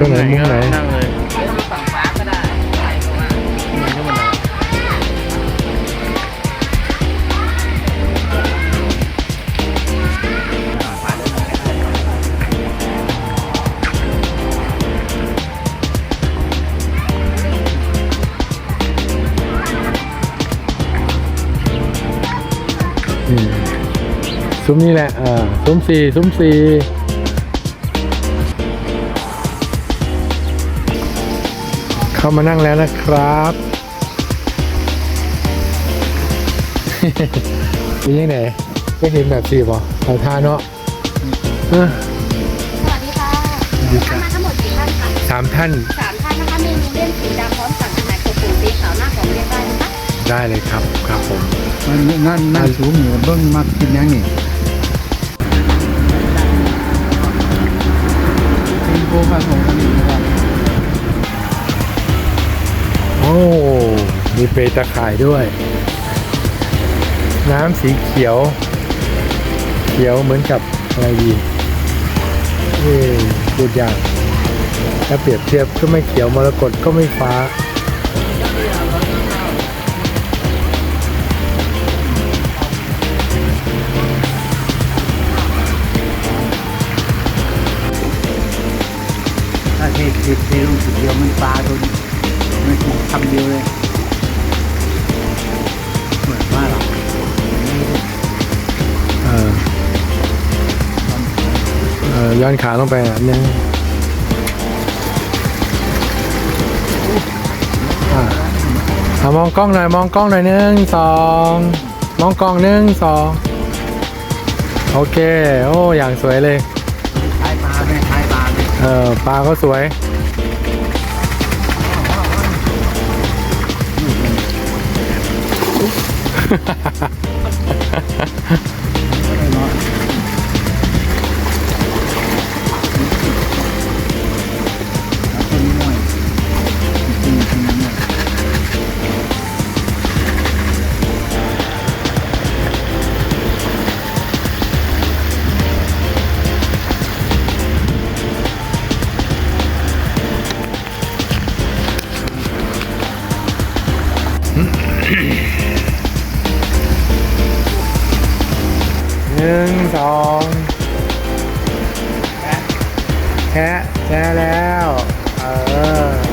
รงไหนมุมไหนนั่งเลยฝั่งฟ้าก็ได้ใช่เพราะว่านี่ก็มันนะอืมซุ้มนี่แหละอ่าซุ้มสี่ซุ้มสี่ เข้ามานั่งแล้วนะครับ เป็นยังไงก็เห็นแบบสี่ป่ะขอทานเนาะเออสวัสดีค่ะสวัสดีครับมาทั้งหมดกี่ท่านคะสามท่านสามท่านนะคะเมนูเลี่ยนสีดำพร้อมสั่งอาหารกบปูสีขาวหน้าของเรียกได้นะคะได้เลยครับครับผมมันนั่นนั่นสูงอยู่เบิ้งมากินยังนี่เป็นโบกันของกันอยู่นะครับโอ้ มีเปตะข่ายด้วย น้ำสีเขียว เขียวเหมือนกับอะไรดีเอ๊ะพูดยากถ้าเปรียบเทียบก็ไม่เขียวมรกตก็ไม่ฟ้าถ้าเทเทเทลงสุดเดียวมันปลาโดน มันถูกคำเดียวเลยเหมือนว่าเราเออเออย้อนขาลงไปอะนึงอะเอามองกล้องหน่อยมองกล้องหน่อยหนึ่งสองมองกล้องหนึ่งสองโอเค โอ้อย่างสวยเลย ท้ายปลาไหมท้ายปลาไหมเออปลาก็สวย Ha ha ha ha ha. หนึ่งสองแคะแชะแล้ว เออ